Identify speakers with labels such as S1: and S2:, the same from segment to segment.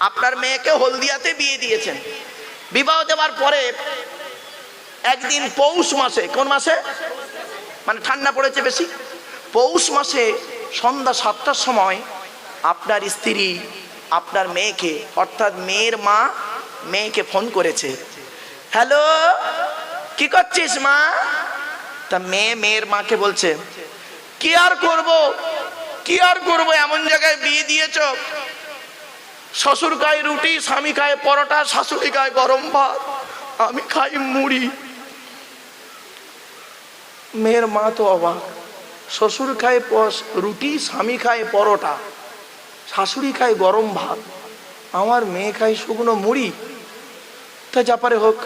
S1: আপনার মেয়েকে হলদিয়াতে বিয়ে দিয়েছেন। বিবাহ দেওয়ার পরে একদিন পৌষ মাসে, কোন মাসে? মানে ঠান্ডা পড়েছে বেশি। পৌষ মাসে সন্ধ্যা সাতটার সময় আপনার স্ত্রী আপনার মেয়েকে, অর্থাৎ মেয়ের মা মেয়েকে ফোন করেছে। হ্যালো, কি করছিস মা? তা মেয়ে মেয়ের মাকে বলছে, কি আর করব? কি আর করব? এমন জায়গায় বিয়ে দিয়েছ? শ্বশুর খায় রুটি, স্বামী খায় পরোটা, শাশুড়ি খায় গরম ভাত, আমি খাই মুড়ি। মেয়ের মা তো অবাক। শ্বশুর খায় রুটি, স্বামী খায় পরোটা, শাশুড়ি খায় গরম ভাত, আমার মেয়ে খায় শুকনো মুড়ি। তা যাপারে হোক,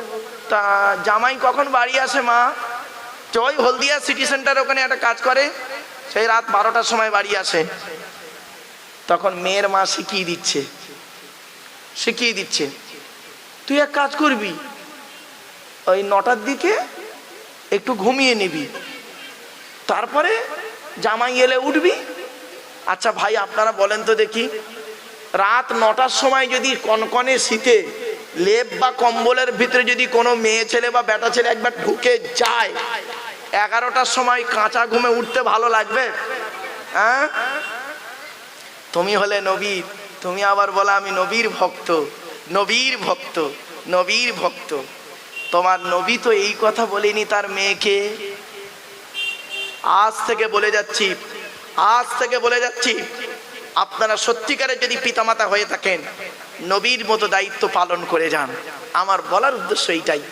S1: তা জামাই কখন বাড়ি আসে মা? জয় হলদিয়া সিটি সেন্টার ওখানে একটা কাজ করে, সেই রাত বারোটার সময় বাড়ি আসে। তখন মেয়ের মা শিখিয়ে দিচ্ছে শিখিয়ে দিচ্ছে? তুই এক কাজ করবি, ওই নটার দিকে একটু ঘুমিয়ে নিবি। তারপরে জামাই এলে উঠবি। আচ্ছা ভাই, আপনারা বলেন তো দেখি, রাত নটার সময় যদি কনকনে শীতে লেপ বা কম্বলের ভিতরে যদি কোনো মেয়ে ছেলে বা বেটা ছেলে একবার ঢুকে যায়, এগারোটার সময় কাঁচা ঘুমে উঠতে ভালো লাগবে? হ্যাঁ? তুমি হলে নবীর তুমি আবার বলা, আমি নবীর ভক্ত নবীর ভক্ত নবীর ভক্ত। তোমার নবী তো এই কথা বলেনি তার মেয়েকে। আজ থেকে বলে যাচ্ছি, আজ থেকে বলে যাচ্ছি, আপনারা সত্যিকারের যদি পিতামাতা হয়ে থাকেন, নবীর মতো দায়িত্ব পালন করে যান। আমার বলার উদ্দেশ্য এইটাই।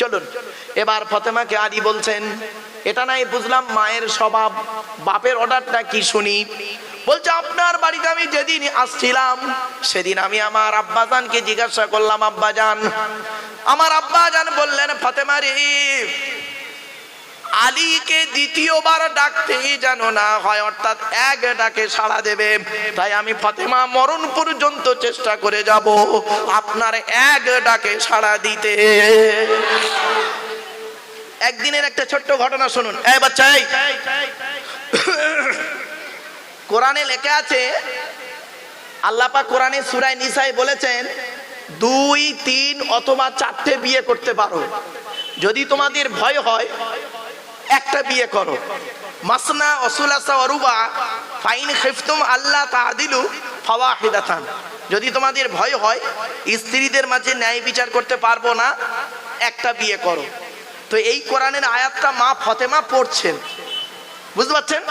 S1: চলুন, এবার ফতেমাকে আদি বলছেন এটা নাই বুঝলাম মায়ের স্বভাব। বাপের অর্ডারটা কি শুনি? বলছে, আপনার বাড়িতে আমি যেদিন আসছিলাম, সেদিন আমি আমার আব্বাজানকে জিজ্ঞাসা করলাম, আব্বাজান, আমার আব্বাজান বললেন, ফতেমা রে, আলীকে দ্বিতীয়বার ডাকতেই যেন না হয়, অর্থাৎ এক ডাকে সাড়া দেবে। তাই আমি ফাতেমা মরণ পর্যন্ত চেষ্টা করে যাব, আপনার এক ডাকে সাড়া দিতে। একদিনের একটা ছোট্ট ঘটনা শুনুন। এই বাচ্চা কোরআনে লেখা আছে আল্লাপা কোরআনে সুরায় নিসাই বলেছেন, দুই, তিন অথবা চারটে বিয়ে করতে পারো। যদি তোমাদের ভয় হয়, একটা বিয়ে করো। মাসনা অসুলাসা অরুবা ফাইন খেফতুম আল্লাহ তাদিলু ফাওয়াহিদাতান। যদি তোমাদের ভয় হয়, স্ত্রীদের মাঝে ন্যায় বিচার করতে পারব না, একটা বিয়ে করো। তো এই কোরআনের আয়াতটা মা ফতেমা পড়ছেন। বুঝতে পারছেন?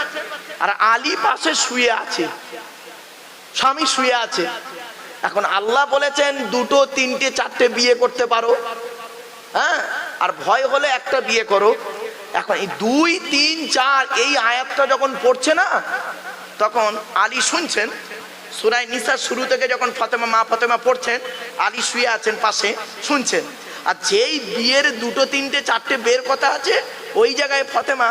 S1: আর আলী পাশে শুয়ে আছে। স্বামী শুয়ে আছে। এখন আল্লাহ বলেছেন, দুটো, তিনটে, চারটে বিয়ে করতে পারো। হ্যাঁ? আর ভয় হলে একটা বিয়ে করো। এখন এই দুই, তিন, চার, এই আয়াতটা যখন পড়ছে না, তখন আলী শুনছেন সুরাই নিসার শুরু থেকে যখন ফতেমা, মা ফতেমা পড়ছেন, আলী শুয়ে আছেন পাশে, শুনছেন। আর যেই বিয়ের দুটো, তিনটে, চারটে বের কথা আছে, ওই জায়গায় ফতেমা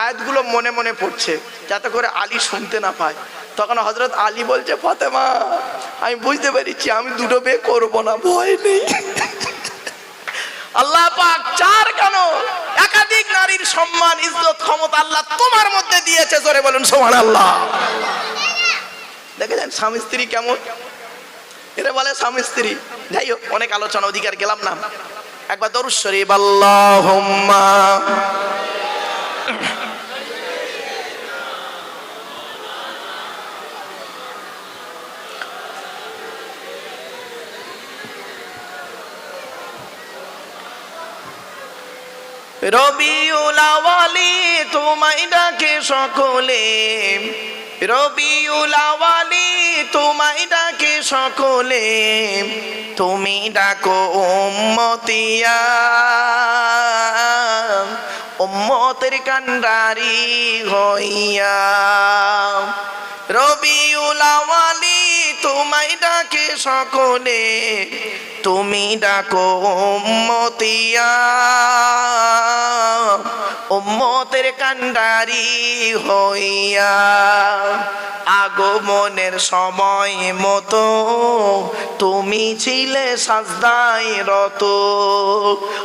S1: আয়াতগুলো মনে মনে পড়ছে, যাতে করে আলী শুনতে না পায়। তখন হজরত আলী বলছে, ফতেমা, আমি বুঝতে পেরেছি, আমি দুটো বিয়ে করব না, ভয় নেই। আল্লাহ পাক চার কেন? একাধিক নারীর সম্মান, ইজ্জত, ক্ষমতা আল্লাহ তোমার মধ্যে দিয়েছে, জোরে বলুন সোমান আল্লাহ দেখেছেন, স্বামী স্ত্রী কেমন? এরা বলে স্বামী স্ত্রী। যাই হোক, অনেক আলোচনা অধিকার গেলাম না। একবার দরুদ শরীফ আল্লাহুম্মা। রবিউল আওয়ালি তোমায় ডাকে সকলে। রবিউল আওয়ালি তোমায় ডাকে সকলে। তুমি ডাকো উম্মতিয়া উম্মতের কান্ডারি হইয়া। রবিউল আওয়ালি তোমায় ডাকে সকলে, তুমি ডাকো উম্মতিয়া। উম্মতের কান্ডারি হইয়া। আগমনের সময় মতো তুমি ছিলে সাজদায় রত।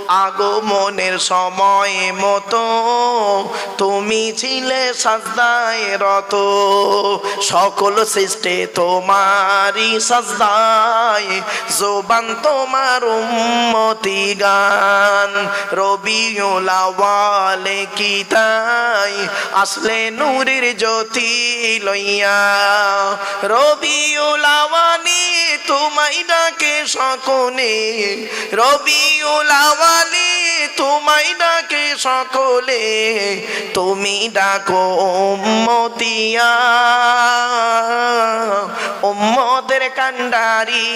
S1: আগমনের সময় মতো তুমি ছিলে সাজদায় রত। সকল সৃষ্টে তোমারই সাজদায়। জোবান তোমার উম্মতি গান। রবিউল আওয়ালে কি তাই আসলে নূরের জ্যোতি লইয়া। রবিউল আওয়ালি তোমায় ডাকে সকলে। রবিউল আওয়ালি তোমায় ডাকে সকলে তুমি ডাকো উম্মতিয়া উম্মতের কান্ডারি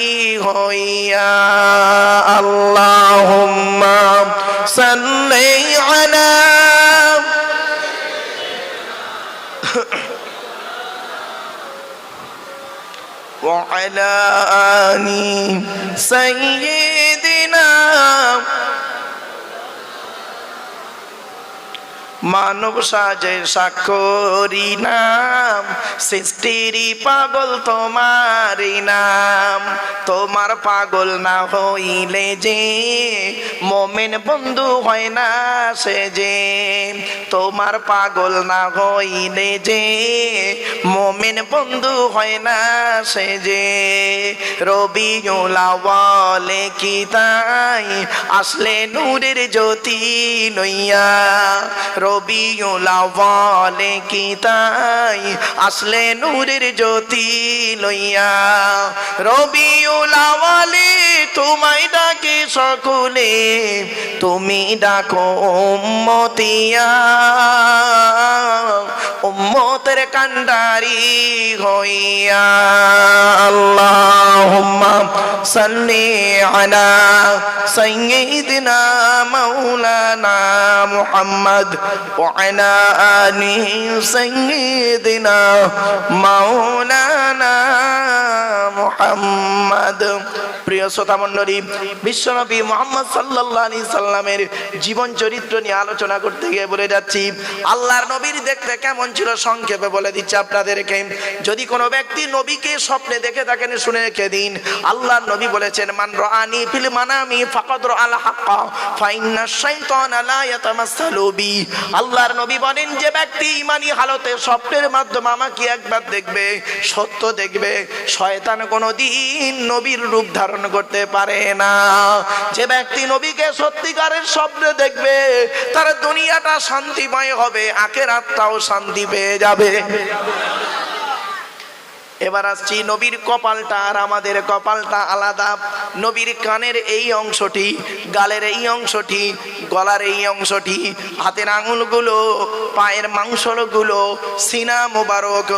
S1: হইয়া আল্লাহুম্মা সাল্লি আলা وعلى آل سيدنا মানব সাজে সাক্ষরী নাম সৃষ্টিরই পাগল তোমারই নাম। তোমার পাগল না হইলে যে মোমেন বন্ধু হয় না সে যে। তোমার পাগল না হইলে যে মোমেন বন্ধু হয় না সে যে। রবি বলে কি তাই আসলে নূরের জ্যোতি লইয়া রবি বলে কি তাই আসলে নূরের জ্যোতি লইয়া। রবি বলে তোমায় ডাকে সকলে, তুমি ডাকো উম্মতিয়া। উম্মতের কান্ডারি হইয়া আল্লাহুম্মা সাল্লি আলা সাইয়্যিদিনা মাওলানা মুহাম্মদ ওয়া আলা আলি সাইয়্যিদিনা মাওলানা মুহাম্মদ। প্রিয় শ্রোতা মণ্ডলী, বিশ্বনবী মোহাম্মদ সাল্লাহ আলী সাল্লামের জীবন চরিত্র নিয়ে আলোচনা করতে গিয়ে বলে যাচ্ছি, আল্লাহর নবীর দেখতে কেমন ছিল সংক্ষেপে বলে দিচ্ছি আপনাদেরকে। যদি কোনো ব্যক্তি নবীকে স্বপ্নে দেখে থাকেন, শুনে রেখে দিন। আল্লাহর নবী বলেছেন, মান রানি ফিল মানামি ফাকাদ আল হাক্কা, ফাইন্না শাইতান লা ইয়াতামাসসালু বি। আল্লাহর নবী বলেন, যে ব্যক্তি ইমানি হালতে স্বপ্নের মাধ্যমে আমাকে একবার দেখবে, সত্য দেখবে, শয়তান কোনোদিন নবীর রূপ ধারণ করতে পারে না। যে ব্যক্তি নবীকে সত্যিকারের স্বপ্নে দেখবে, তার দুনিয়াটা শান্তিময় হবে আখের আত্মাও শান্তি পেয়ে যাবে। এবার আসছি নবীর কপালটা আর আমাদের কপালটা আলাদা। নবীর কানের এই অংশটি, গালের এই অংশটি, গলার এই অংশটি, হাতের আঙুলগুলো, পায়ের মাংসগুলো সিনা মোবারক,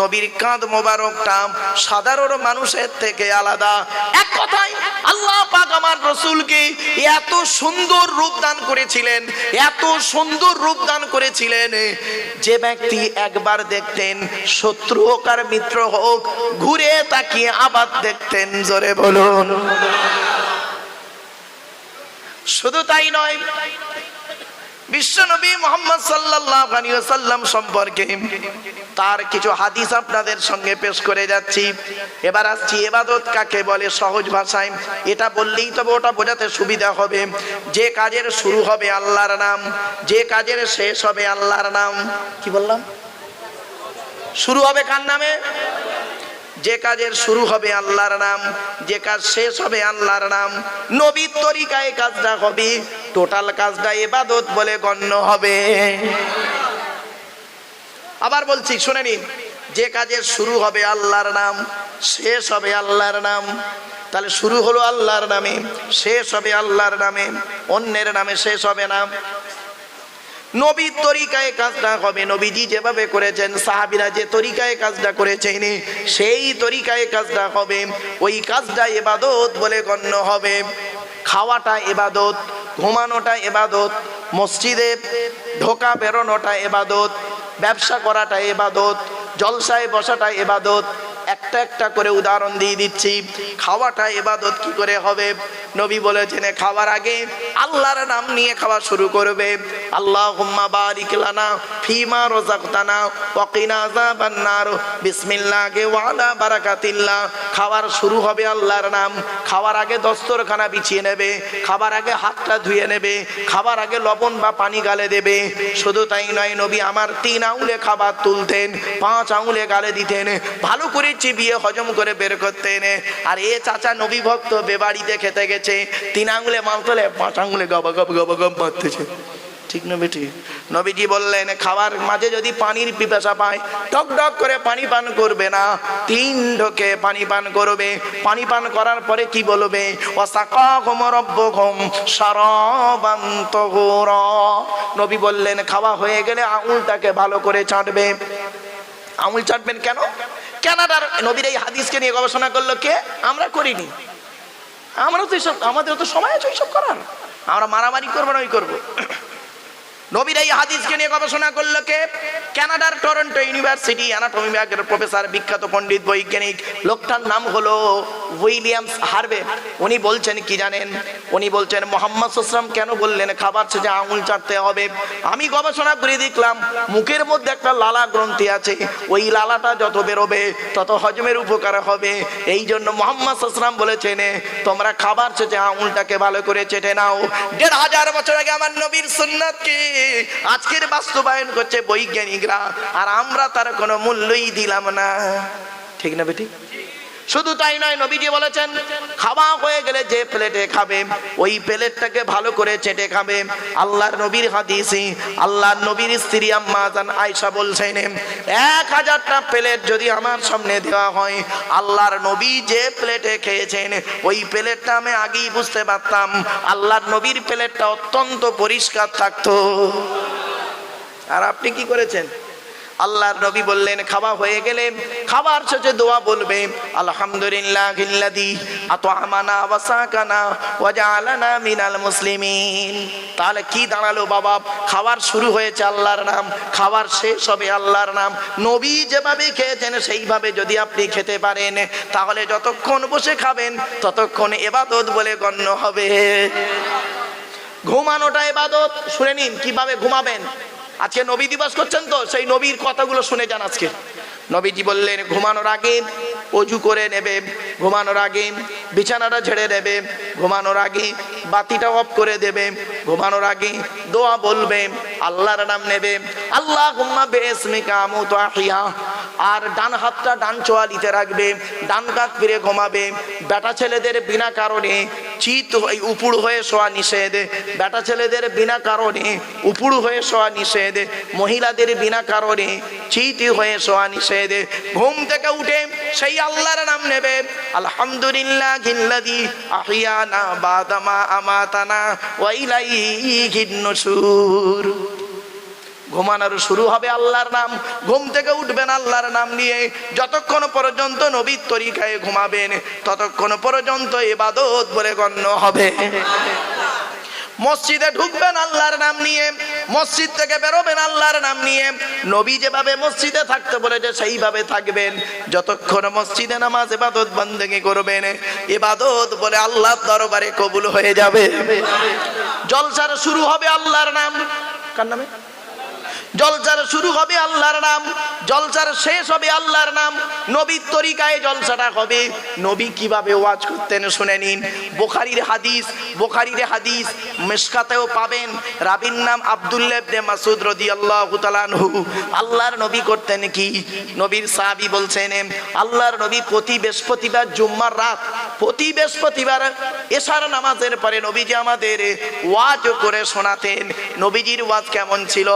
S1: নবীর কাঁধ মোবারকটা সাধারণ মানুষের থেকে আলাদা। এক কথায়, আল্লাহ পাক আমার রসুলকে এত সুন্দর রূপ দান করেছিলেন, এত সুন্দর রূপ দান করেছিলেন যে ব্যক্তি একবার দেখতেন শত্রু হোক আর মিত্র হোক ঘুরে তাকিয়ে আবার দেখতেন, জোরে বলুন। শুধু তাই নয়, বিশ্বনবী মোহাম্মদ আলাইহি সম্পর্কে তার কিছু হাদিস আপনাদের সঙ্গে পেশ করে যাচ্ছি। এবার আসছি এবাদত কাকে বলে সহজ ভাষায়। এটা বললেই তবে ওটা বোঝাতে সুবিধা হবে। যে কাজের শুরু হবে আল্লাহর নাম, যে কাজের শেষ হবে আল্লাহর নাম। কি বললাম? শুরু হবে কার নামে? যে কাজের শুরু হবে আল্লাহর নাম, যে কাজ শেষ হবে আল্লাহর নাম। নবীর তরিকায় কাজটা হবে টোটাল কাজটা এবাদত বলে গণ্য হবে। আবার বলছি, শুনে নিন, যে কাজের শুরু হবে আল্লাহর নাম, শেষ হবে আল্লাহর নাম। তাহলে শুরু হলো আল্লাহর নামে, শেষ হবে আল্লাহর নামে, অন্যের নামে শেষ হবে না। নবীর তরিকায় কাজটা হবে। নবীজি যেভাবে করেছেন, সাহাবিরা যে তরিকায় কাজটা করেছেন, সেই তরিকায় কাজটা হবে। ওই কাজটা এবাদত বলে গণ্য হবে। খাওয়াটা এবাদত, ঘুমানোটা এবাদত, মসজিদে ঢোকা বেরোনোটা এবাদত, ব্যবসা করাটা এবাদত, জলসায় বসাটা এবাদত একটা একটা করে উদাহরণ দিয়ে দিচ্ছি। খাওয়াটা এবাদত কি করে হবে? নবী বলেছেন খাওয়ার আগে আল্লাহর নাম নিয়ে খাওয়া শুরু করবে। আল্লাহ বারিক লানা ফিমা রোজাকতানা ওয়াকিনা আযাবান নার। বিসমিল্লাহি ওয়া আলা বারাকাতিল্লাহ। খাওয়ার শুরু হবে আল্লাহর নাম। খাওয়ার আগে দস্তরখানা বিছিয়ে নেবে। খাবার আগে হাতটা ধুয়ে নেবে। খাবার আগে লবণ বা পানি গালে দেবে। শুধু তাই নয়, নবী আমার তিন আঙুলে খাবার তুলতেন, পাঁচ আঙুলে গালে দিতেন। ভালো করে চিবিয়ে হজম করে বের করতে এনে। আর এ চাচা নবী ভক্ত বেবাড়িতে খেতে গেছে। তিন আঙুলে মাল তোলে পাঁচ আঙুলে গবা গব গবা গব মারতেছে। ঠিক না বেটি? নবীজি বললেন খাওয়ার মাঝে যদি পানির পিপাসা পায়, টক টক করে পানি পান করবে না। তিন ঢোকে পানি পান করবে। পানি পান করার পরে কি বলবে? নবী বললেন, খাওয়া হয়ে গেলে আঙুলটাকে ভালো করে চাটবে। আঙুল চাটবেন কেন? কানাডার নবীর এই হাদিসকে নিয়ে গবেষণা করল কে? আমরা করিনি। আমরা তো এইসব আমাদের তো সময় আছে ওইসব করার। আমরা মারামারি করব না, ওই করব। নবীর এই হাদিসকে নিয়ে গবেষণা করল কে? কানাডার টরন্টো ইউনিভার্সিটি অ্যানাটমি বিভাগের প্রফেসর বিখ্যাত পণ্ডিত, বৈজ্ঞানিক। লোকটার নাম হলো উইলিয়ামস হারবে উনি বলছেন, কি জানেন? উনি বলছেন, মোহাম্মদ সাল্লাম কেন বললেন, খাবার শেষে আঙুল চাটতে হবে? আমি গবেষণা করে দেখলাম, মুখের মধ্যে একটা লালা গ্রন্থি আছে। ওই লালাটা যত বেরোবে, তত হজমের উপকার হবে। এই জন্য মোহাম্মদ সাল্লাম বলেছেন, তোমরা খাবার শেষে আঙুলটাকে ভালো করে চেটে নাও। দেড় হাজার বছর আগে আমার নবীর সুন্নাতকে আজকের বাস্তবায়ন করছে বৈজ্ঞানিকরা আর আমরা তার কোনো মূল্যই দিলাম না। ঠিক না বেটি? শুধু তাই নয়, নবীজি বলেছেন, খাওয়া হয়ে গেলে যে প্লেটে খাবে, ওই প্লেটটাকে ভালো করে চেটে খাবে। আল্লাহর নবীর হাদিসি আল্লাহর নবীর স্ত্রী আম্মা জান আয়েশা বলছেন, এক হাজারটা প্লেট যদি আমার সামনে দেওয়া হয়, আল্লাহর নবী যে প্লেটে খেয়েছেন, ওই প্লেটটা আমি আগেই বুঝতে পারতাম। আল্লাহর নবীর প্লেটটা অত্যন্ত পরিষ্কার থাকতো। আর আপনি কি করেছেন? আল্লাহর নবী বললেন, খাওয়া হয়ে গেলে খাবার শেষে দোয়া বলবে আলহামদুলিল্লাহ ইল্লাদি আতআমানা ওয়া সাকানা ওয়া জাআলানা মিনাল মুসলিমিন। তাহলে কি দাঁড়াল বাবা? খাবার শুরু হয়েছে আল্লাহর নাম, খাবার শেষ হবে আল্লাহর নাম। নবী যেভাবে খেয়েছেন, সেইভাবে যদি আপনি খেতে পারেন, তাহলে যতক্ষণ বসে খাবেন, ততক্ষণ এবাদত বলে গণ্য হবে। ঘুমানোটা এবাদত। শুনে নিন, কীভাবে ঘুমাবেন? আজকে নবী দিবস করছেন তো, সেই নবীর কথাগুলো শুনে যান আজকে। নবীজি বললেন, ঘুমানোর আগে অজু করে নেবে, ঘুমানোর আগে বিছানাটা ঝেড়ে নেবে ঘুমানোর আগে বাতিটা অফ করে দেবে, ঘুমানোর আগে দোয়া বলবে, আল্লাহর নাম নেবে। আল্লাহ আমুতু আহিয়া আর ডান হাতটা ডান চোয়ালিতে রাখবে, ডান কাত ফিরে ঘুমাবে। বেটা ছেলেদের বিনা কারণে চিত উপুড় হয়ে শোয়া নিষেধ। বেটা ছেলেদের বিনা কারণে উপুড় হয়ে শোয়া নিষেধ। মহিলাদের বিনা কারণে চিত হয়ে শোয়া নিষেধ। ঘুম থেকে উঠে সেই আল্লাহর নাম নেবে। আলহামদুলিল্লাহ বাদামা আমাতানা ওয়াইলাইহিন নুশুর ঘুমানোর শুরু হবে আল্লাহর নাম। ঘুম থেকে উঠবেন আল্লাহর নাম নিয়ে। যতক্ষণ পর্যন্ত নবীর তরিকায় ঘুমাবেন, ততক্ষণ পর্যন্ত এবাদত বলে গণ্য হবে। মসজিদে ঢুকবেন আল্লাহর নাম নিয়ে, মসজিদ থেকে বেরোবেন আল্লাহর নাম নিয়ে। নবী যেভাবে মসজিদে থাকতে বলেছে, সেইভাবে থাকবেন। যতক্ষণ মসজিদে নামাজ এবাদত বন্দেগি করবেন এবাদত বলে আল্লাহ দরবারে কবুল হয়ে যাবে। জলসার শুরু হবে আল্লাহর নাম। কার নামে? জলসার শুরু হবে আল্লাহর নাম, জলসার শেষ হবে আল্লাহর নাম, নবীর তরিকায় জলসাটা হবে। নবী কীভাবে ওয়াজ করতেন শুনে নিন। বোখারির হাদিস বোখারির হাদিস মেশকাতেও পাবেন। রাবির নাম আব্দুল্লাহ ইবনে মাসুদ রাদিয়াল্লাহু তাআলা আনহু। আল্লাহর নবী করতেন কি? নবীর সাহাবী বলছেন, আল্লাহর নবী প্রতি বৃহস্পতিবার জুম্মার রাত, প্রতি বৃহস্পতিবার এশার নামাজের পরে নবীজি আমাদের ওয়াজ করে শোনাতেন। নবীজির ওয়াজ কেমন ছিল?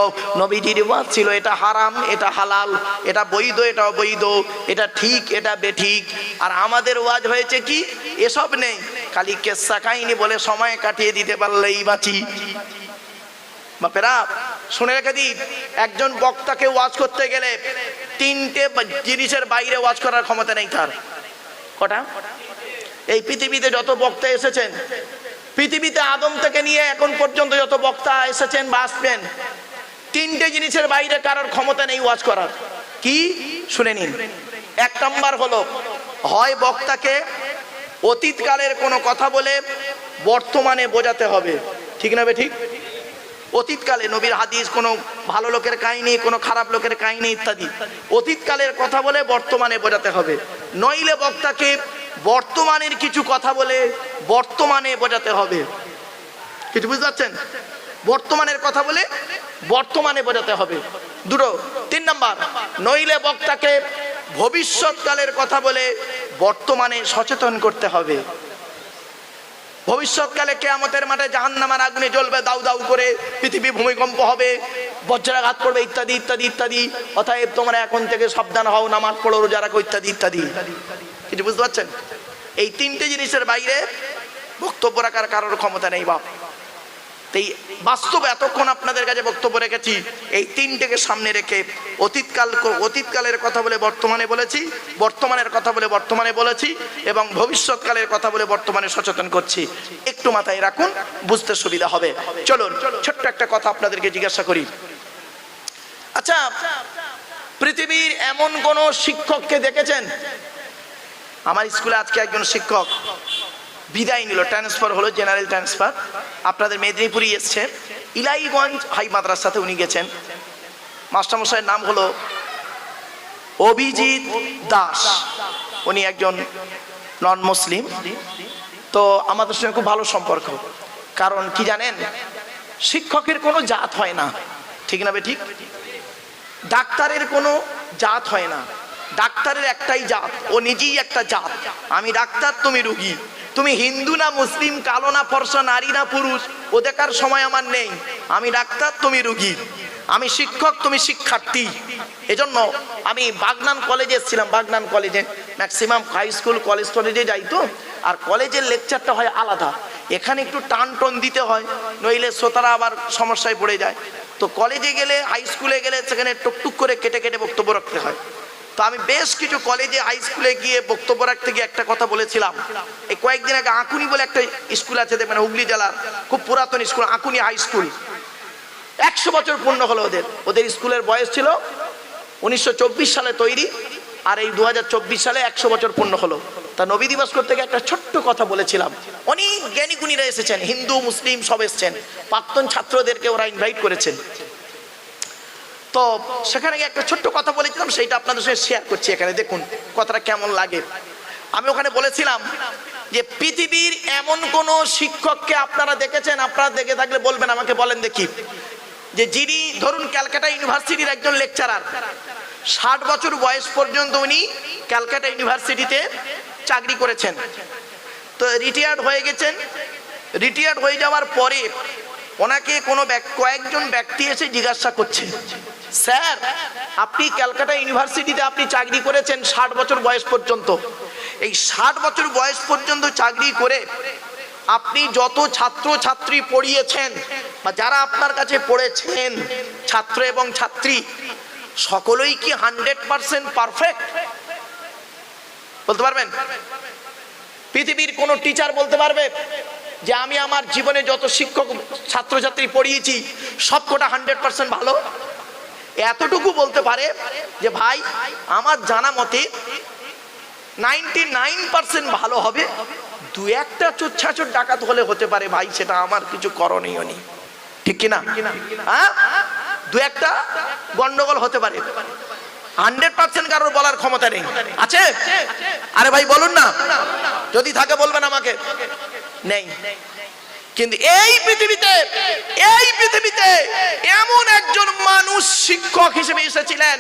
S1: নবীজির ওয়াজ ছিল, এটা হারাম, এটা হালাল, এটা বৈধ, এটা অবৈধ, এটা ঠিক, এটা বেঠিক। আর আমাদের ওয়াজ হয়েছে কি? এসব নেই, খালি কেসা কাহিনী বলে সময় কাটিয়ে দিতে পারলেই বাঁচি। বাপেরা শুনে রেখে দিন একজন বক্তাকে ওয়াজ করতে গেলে তিনটে জিনিসের বাইরে ওয়াজ করার ক্ষমতা নেই তার। কটা? এই পৃথিবীতে যত বক্তা এসেছেন, পৃথিবীতে আদম থেকে নিয়ে এখন পর্যন্ত যত বক্তা এসেছেন বা আসবেন তিনটে জিনিসের বাইরে কারোর ক্ষমতা নেই ওয়াজ করার। কি? শুনে নিন। এক নম্বর হলো, হয় বক্তাকে অতীতকালের কোনো কথা বলে বর্তমানে বোঝাতে হবে। ঠিক না ঠিক? অতীতকালে নবীর হাদিস, কোনো ভালো লোকের কাহিনী, কোনো খারাপ লোকের কাহিনী ইত্যাদি। অতীতকালের কথা বলে বর্তমানে বোঝাতে হবে। নইলে বক্তাকে বর্তমানের কিছু কথা বলে বর্তমানে বোঝাতে হবে। কিছু বুঝতে পারছেন? বর্তমানের কথা বলে বর্তমানে বোঝাতে হবে। দুটো, তিন নাম্বার, নইলে বক্তাকে ভবিষ্যৎকালের কথা বলে বর্তমানে সচেতন করতে হবে। ভবিষ্যৎকালে কেয়ামতের মাঠে জাহান্নামার আগুনে জ্বলবে, দাউ দাউ করে পৃথিবী ভূমিকম্প হবে, বজ্রাঘাত করবে, ইত্যাদি ইত্যাদি ইত্যাদি। অতএব তোমরা এখন থেকে সাবধান হও, নামাজ পড়ো, রোজা রাখো, ইত্যাদি ইত্যাদি। কিছু বুঝতে পারছেন? এই তিনটে জিনিসের বাইরে বক্তব্য রাখার কারোর ক্ষমতা নেই বাপ। তাই বাস্তব এতক্ষণ আপনাদের কাছে বক্তব্য রেখেছি। এই তিনটেকে সামনে রেখে অতীতকাল অতীতকালের কথা বলে বর্তমানে বলেছি, বর্তমানের কথা বলে বর্তমানে বলেছি এবং ভবিষ্যৎকালের কথা বলে বর্তমানে সচেতন করছি। একটু মাথায় রাখুন, বুঝতে সুবিধা হবে। চলুন, ছোট্ট একটা কথা আপনাদেরকে জিজ্ঞাসা করি। আচ্ছা পৃথিবীর এমন কোন শিক্ষককে দেখেছেন? আমার স্কুলে আজকে একজন শিক্ষক। বিদায় নিল ট্রান্সফার হলো জেনারেল ট্রান্সফার আপনাদের মেদিনীপুরই এসছে। ইলাইগঞ্জ হাই মাদ্রাসাতে উনি গেছেন। মাস্টারমশাইয়ের নাম হলো অভিজিৎ দাস। উনি একজন নন মুসলিম তো আমাদের সঙ্গে খুব ভালো সম্পর্ক। কারণ কি জানেন? শিক্ষকের কোনো জাত হয় না। ঠিক না বে ঠিক? ডাক্তারের কোনো জাত হয় না। ডাক্তারের একটাই জাত, ও নিজেই একটা জাত। আমি ডাক্তার, তুমি রুগী। তুমি হিন্দু না মুসলিম, কালো না ফর্সা, নারী না পুরুষ, ও দেখার সময় আমার নেই। আমি ডাক্তার, তুমি রুগী। আমি শিক্ষক, তুমি শিক্ষার্থী। এজন্য আমি বাগনান কলেজে এসেছিলাম, বাগনান কলেজে। ম্যাক্সিমাম হাই স্কুল কলেজ টলেজে যাই তো, আর কলেজের লেকচারটা হয় আলাদা। এখানে একটু টান টন দিতে হয়, নইলে শ্রোতারা আবার সমস্যায় পড়ে যায়। তো কলেজে গেলে হাই স্কুলে গেলে সেখানে টুকটুক করে কেটে কেটে বক্তব্য রাখতে হয়। তো আমি বেশ কিছু কলেজে হাই স্কুলে গিয়ে বক্তব্য রাখতে গিয়ে একটা কথা বলেছিলাম। এই কয়েকদিন আগে আঁকুনি বলে একটা স্কুল আছে দেখবেন, হুগলি জেলার খুব পুরাতন স্কুল আঁকুনি হাই স্কুল একশো বছর পূর্ণ হলো ওদের। ওদের স্কুলের বয়স ছিল উনিশশো চব্বিশ সালে তৈরি, আর এই দু হাজার চব্বিশ সালে একশো বছর পূর্ণ হলো। তা নবী দিবস করতে গিয়ে একটা ছোট্ট কথা বলেছিলাম। অনেক জ্ঞানী গুণীরা এসেছেন, হিন্দু, মুসলিম সব এসেছেন। প্রাক্তন ছাত্রদেরকে ওরা ইনভাইট করেছেন। তো সেখানে একটা ছোট্ট কথা বলেছিলাম সেইটা আপনাদের সঙ্গে শেয়ার করছি এখানে। দেখুন, কথাটা কেমন লাগে। আমি ওখানে বলেছিলাম যে পৃথিবীর এমন কোন শিক্ষককে আপনারা দেখেছেন? আপনারা দেখে থাকলে বলবেন, আমাকে বলেন দেখি। যে যিনি, ধরুন ক্যালকাটা ইউনিভার্সিটির একজন লেকচারার। ষাট বছর বয়স পর্যন্ত উনি ক্যালকাটা ইউনিভার্সিটিতে চাকরি করেছেন। তো রিটায়ার্ড হয়ে গেছেন। রিটায়ার্ড হয়ে যাওয়ার পরে ওনাকে কোনো কয়েকজন ব্যক্তি এসে জিজ্ঞাসা করছে, স্যার, আপনি ক্যালকাটা ইউনিভার্সিটিতে আপনি চাকরি করেছেন ষাট বছর বয়স পর্যন্ত। এই ষাট বছর বয়স পর্যন্ত চাকরি করে আপনি যত ছাত্র ছাত্রী পড়িয়েছেন বা যারা আপনার কাছে পড়েছেন, ছাত্র এবং ছাত্রী, সকলেই কি হান্ড্রেড পার্সেন্ট পারফেক্ট? বলতে পারবেন? পৃথিবীর কোন টিচার বলতে পারবে? যে আমি আমার জীবনে যত শিক্ষক, ছাত্রছাত্রী পড়িয়েছি, সবকটা হান্ড্রেড পার্সেন্ট ভালো। এতটুকু বলতে পারে যে ভাই, আমার জানা মতে নাইনটি নাইন পার্সেন্ট ভালো হবে। দু একটা চোচ্ছাচোর ডাকাত হলে হতে পারে ভাই, সেটা আমার কিছু করণীয় নেই। ঠিক কিনা? হ্যাঁ? দু একটা গন্ডগোল হতে পারে। হান্ড্রেড পার্সেন্ট কারোর বলার ক্ষমতা নেই। আছে? আরে ভাই, বলুন না। যদি থাকে বলবেন আমাকে। নেই কিন্তু এই পৃথিবীতে এই পৃথিবীতে এমন একজন মানুষ শিক্ষক হিসেবে এসেছিলেন,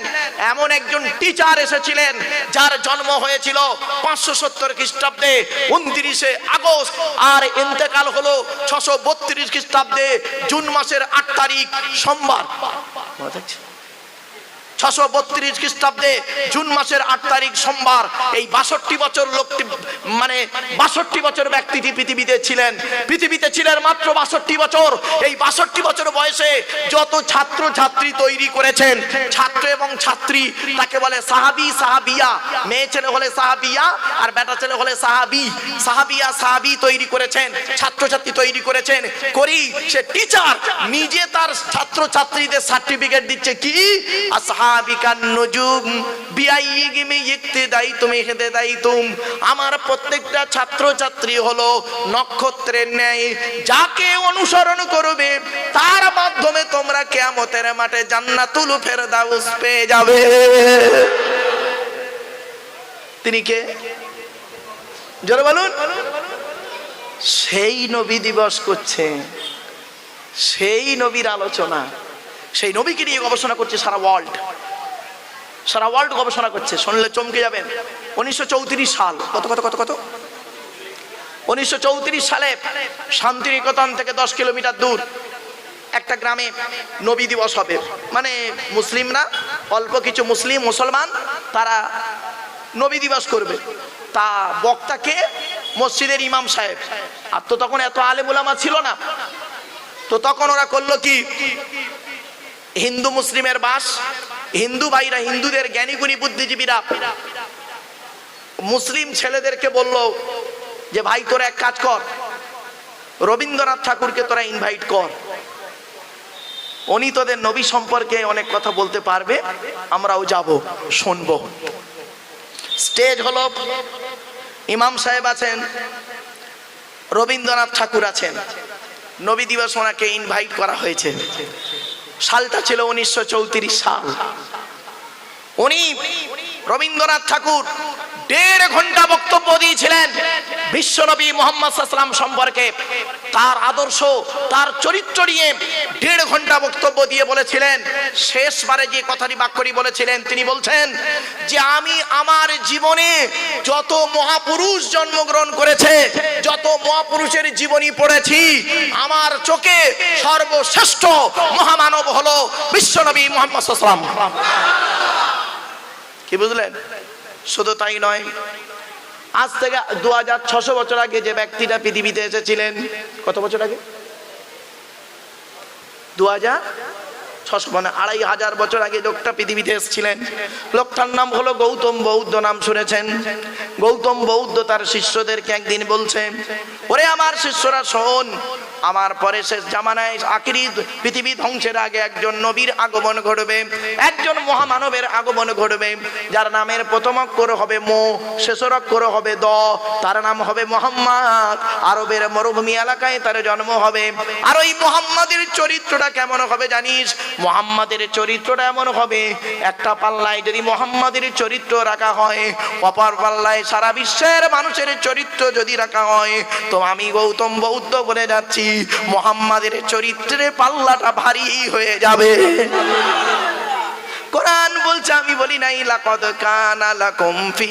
S1: এমন একজন টিচার এসেছিলেন, যার জন্ম হয়েছিল পাঁচশো সত্তর খ্রিস্টাব্দে উনত্রিশে আগস্ট, আর ইন্তেকাল হলো ছশো বত্রিশ খ্রিস্টাব্দে জুন মাসের আট তারিখ সোমবার? ছশো বত্রিশ খ্রিস্টাব্দে জুন মাসের আট তারিখ সোমবার এই বাষট্টি বছর লোকটি মানে বাষট্টি বছর ব্যক্তিটি পৃথিবীতে ছিলেন পৃথিবীতে ছিলেন মাত্র বাষট্টি বছর। এই বাষট্টি বছর বয়সে যত ছাত্র ছাত্রী তৈরি করেছেন, ছাত্র এবং ছাত্রী তাকে বলে সাহাবি, সাহাবিয়া, মেয়ে ছেলে হলে সাহাবিয়া আর বেটা ছেলে হলে সাহাবি। সাহাবিয়া, সাহাবি তৈরি করেছেন ছাত্রছাত্রী তৈরি করেছেন। করি, সে টিচার নিজে তার ছাত্র ছাত্রীদের সার্টিফিকেট দিচ্ছে কি? আসহাবি আমার প্রত্যেকটা ছাত্র ছাত্রী হলো নক্ষত্রের ন্যায়, যাকে অনুসরণ করবে, তার মাধ্যমে তোমরা কিয়ামতের মাঠে জান্নাতুল ফেরদাউস পেয়ে যাবে। তিনি কে? জোরে বলুন। সেই নবী দিবস করছে, সেই নবীর আলোচনা, সেই নবীকে নিয়ে গবেষণা করছে সারা ওয়ার্ল্ড সারা ওয়ার্ল্ড গবেষণা করছে, শুনলে চমকে যাবেন। উনিশশো চৌত্রিশ সাল, কত কত কত কত? উনিশশো চৌত্রিশ সালে শান্তিনিকেতন থেকে দশ কিলোমিটার দূর একটা গ্রামে নবী দিবস হবে। মানে মুসলিমরা, অল্প কিছু মুসলিম, মুসলমান, তারা নবী দিবস করবে। তা বক্তাকে মসজিদের ইমাম সাহেব। আর তো তখন এত আলেমুলামা ছিল না। তো তখন ওরা করল কি? হিন্দু মুসলিমের বাস, হিন্দু ভাইরা, হিন্দুদের জ্ঞানীগুণী বুদ্ধিজীবীরা মুসলিম ছেলেদেরকে বলল যে, ভাই, তোরা এক কাজ কর, রবীন্দ্রনাথ ঠাকুরকে তোরা ইনভাইট কর। উনি তোদের নবী সম্পর্কে অনেক কথা বলতে পারবে, আমরাও যাব, শুনব। স্টেজ হলো, ইমাম সাহেব আছেন, রবীন্দ্রনাথ ঠাকুর আছেন। নবী দিবস ওনাকে ইনভাইট করা হয়েছে। সালটা ছিল উনিশশো চৌত্রিশ সাল। উনি রবীন্দ্রনাথ ঠাকুর দেড় ঘণ্টা বক্তব্য দিয়েছিলেন বিশ্বনবী মোহাম্মদ সাল্লাম সম্পর্কে। তার আদর্শ, তার চরিত্র নিয়ে দেড় ঘণ্টা বক্তব্য দিয়ে বলেছিলেন। শেষবারে যে কথাটি বাক্যটি বলেছিলেন, তিনি বলছেন যে, আমি আমার জীবনে যত মহাপুরুষ জন্মগ্রহণ করেছে, যত মহাপুরুষের জীবনী পড়েছি, আমার চোখে সর্বশ্রেষ্ঠ মহামানব হলো বিশ্বনবী মোহাম্মদ সাল্লাম কি বুঝলেন? শুধু তাই নয়, আজ থেকে দু হাজার ছশো বছর আগে যে ব্যক্তিটা পৃথিবীতে এসেছিলেন, কত বছর আগে? দু হাজার ছশো মানে আড়াই হাজার বছর আগে লোকটা পৃথিবীতে এসেছিলেন। লোকটার নাম হলো গৌতম বৌদ্ধ নাম শুনেছেন। গৌতম বৌদ্ধ তার শিষ্যদেরকে একদিন বলছে, ওরে আমার শিষ্যরা শোন আমার পরে শেষ জামানায় আখিরি পৃথিবী ধ্বংসের আগে একজন নবীর আগমন ঘটবে, একজন মহামানবের আগমন ঘটবে। যার নামের প্রথম অক্ষর হবে মো, শেষর অক্ষর হবে দ, তার নাম হবে মোহাম্মদ। আরবের মরুভূমি এলাকায় তার জন্ম হবে। আর ওই মোহাম্মদের চরিত্রটা কেমন হবে জানিস? মোহাম্মদের চরিত্রটা এমন হবে, একটা পাল্লায় যদি মোহাম্মদের চরিত্র রাখা হয়, অপর পাল্লায় সারা বিশ্বের মানুষের চরিত্র যদি রাখা হয়, তো আমি গৌতম বৌদ্ধ বলে যাচ্ছি। মোহাম্মদের চরিত্রে পাল্লাটা ভারী হয়ে যাবে। কোরআন বলছে, আমি বলি নাই, লাকদ কানা লাকুম ফি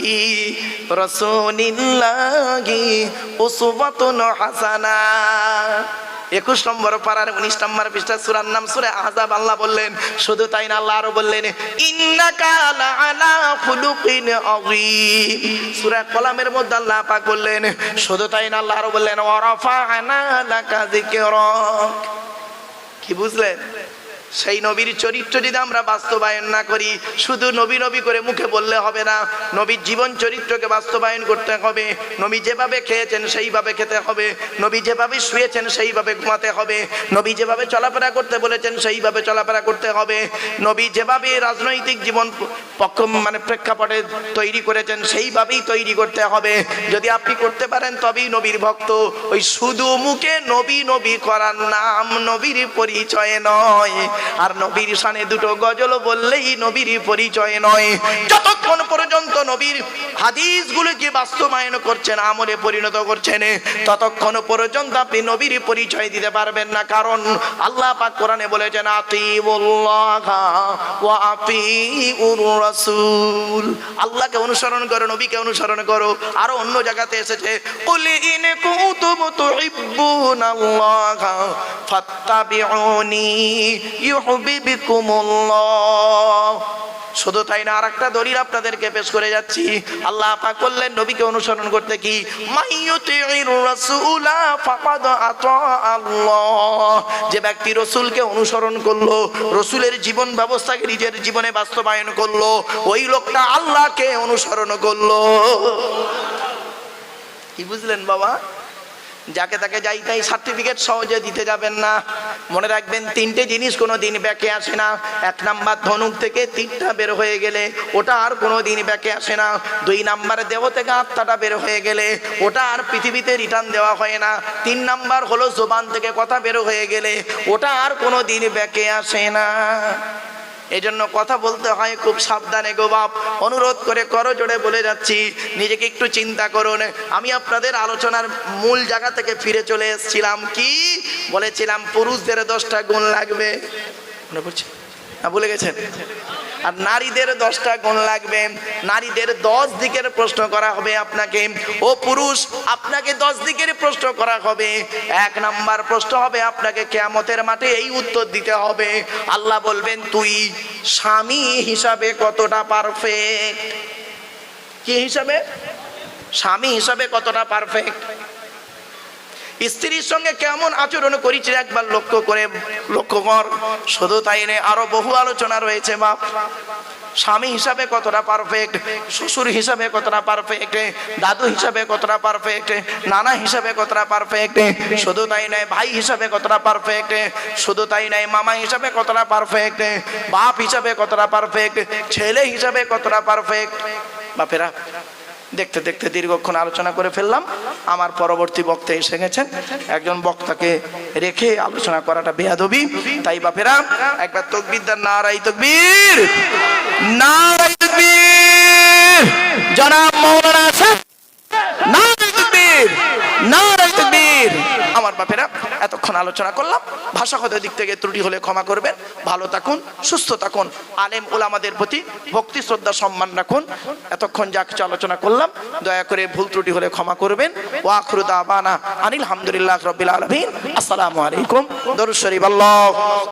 S1: রাসূলিল্লাহি উসওয়াতুন হাসানা। একুশ নম্বর পাড়ার উনিশ নম্বর পৃষ্ঠা সুরার নাম সুরে আহজাব আল্লাহ বললেন, শুধু তাই না আল্লাহ আরও বললেন কলামের মধ্যে বললেন, শুধু তাই না আল্লাহ আরও বললেন কি বুঝলেন? সেই নবীর চরিত্র যদি আমরা বাস্তবায়ন না করি, শুধু নবী নবী করে মুখে বললে হবে না, নবীর জীবন চরিত্রকে বাস্তবায়ন করতে হবে, নবী যেভাবে খেয়েছেন সেইভাবে খেতে হবে, নবী যেভাবে শুয়েছেন সেইভাবে ঘুমাতে হবে, নবী যেভাবে চলাফেরা করতে বলেছেন সেইভাবে চলাফেরা করতে হবে, নবী যেভাবে রাজনৈতিক জীবন পক্ষ মানে প্রেক্ষাপটে তৈরি করেছেন সেইভাবেই তৈরি করতে হবে। যদি আপনি করতে পারেন তবেই নবীর ভক্ত। ওই শুধু মুখে নবী নবী করার নাম নবীর পরিচয় নয়। আর নবীর সানে দুটো গজল বললেই নবীর পরিচয় নয়। যতক্ষণ পর্যন্ত নবীর হাদিসগুলোকে বাস্তবায়ন করছেন, আমলে পরিণত করছেন, ততক্ষণ পর্যন্ত আপনি নবীর পরিচয় দিতে পারবেন না। কারণ আল্লাহ পাক কোরআনে বলেছেন আল্লাহকে অনুসরণ করো, নবীকে অনুসরণ করো। আরও অন্য জায়গাতে এসেছে, কুল শুধু তাই না, আরেকটা দলিল আপনাদেরকে পেশ করে যাচ্ছি। আল্লাহ পাক বললেন, নবীকে অনুসরণ করতে কি? যে ব্যক্তি রসুলকে অনুসরণ করল, রসুলের জীবন ব্যবস্থাকে নিজের জীবনে বাস্তবায়ন করল, ওই লোকটা আল্লাহকে অনুসরণ করল। কি বুঝলেন বাবা? যাকে তাকে যাই তাই সার্টিফিকেট সহজে দিতে যাবেন না। মনে রাখবেন, তিনটে জিনিস কোনো দিন ব্যাকে আসে না। এক নাম্বার ধনুক থেকে তীরটা বের হয়ে গেলে, ওটা আর কোনো দিন ব্যাকে আসে না। দুই নাম্বারে দেহ থেকে আত্মাটা বের হয়ে গেলে, ওটা আর পৃথিবীতে রিটার্ন দেওয়া হয় না। তিন নাম্বার হলো জোবান থেকে কথা বের হয়ে গেলে, ওটা আর কোনো দিন ব্যাকে আসে না। এই জন্য কথা বলতে হয়, খুব সাবধানে গো বাপ। অনুরোধ করে করো জোরে বলে যাচ্ছি। নিজেকে একটু চিন্তা করুন। আমি আপনাদের আলোচনার মূল জায়গা থেকে ফিরে চলে এসেছিলাম। কি? বলেছিলাম, পুরুষদের দশটা গুণ লাগবে। মনে করছি না, ভুলে গেছেন? আর নারীদের দশটা গুণ লাগবে। নারীদের দশ দিকের প্রশ্ন করা হবে আপনাকে। ও পুরুষ, আপনাকে দশ দিকের প্রশ্ন করা হবে। এক নাম্বার প্রশ্ন হবে আপনাকে কেয়ামতের মাঠে এই উত্তর দিতে হবে। আল্লাহ বলবেন, তুই স্বামী হিসাবে কতটা পারফেক্ট কি হিসাবে? স্বামী হিসাবে কতটা পারফেক্ট স্ত্রীর সঙ্গে কেমন আচরণ করেছি একবার লক্ষ্য করে, লক্ষ্য কর। শুধু তাই নেই আরও বহু আলোচনা রয়েছে বাপ স্বামী হিসাবে কতটা পারফেক্ট শ্বশুর হিসাবে কতটা পারফেক্ট দাদু হিসাবে কতটা পারফেক্ট নানা হিসাবে কতটা পারফেক্ট শুধু তাই নয়, ভাই হিসাবে কতটা পারফেক্ট শুধু তাই নয়, মামা হিসাবে কতটা পারফেক্ট বাপ হিসাবে কতটা পারফেক্ট ছেলে হিসাবে কতটা পারফেক্ট বাপেরা দেখতে দেখতে দীর্ঘক্ষণ আলোচনা করে ফেললাম। আমার পরবর্তী বক্তা এসে গেছেন। একজন বক্তাকে রেখে আলোচনা করাটা বেহাদবি তাই বাপেরা, একবার তকবিদার নারাই তকবীর। নারাই তকবীর। জনাব মৌলানা আছে নারাই তকবীর। নারাই আমার বাপেরা এতক্ষণ আলোচনা করলাম। ভাষাগত দিক থেকে ত্রুটি হলে ক্ষমা করবেন। ভালো থাকুন, সুস্থ থাকুন। আলেম ওলামাদের প্রতি ভক্তি, শ্রদ্ধা, সম্মান রাখুন। এতক্ষণ যা কিছু আলোচনা করলাম, দয়া করে ভুল ত্রুটি হলে ক্ষমা করবেন। ওয়াখরুদা বানা আনিল হামদুলিল্লাহ রবিল আলমিন। আসসালামু আলাইকুম। দরুদ শরীফ, আল্লাহ।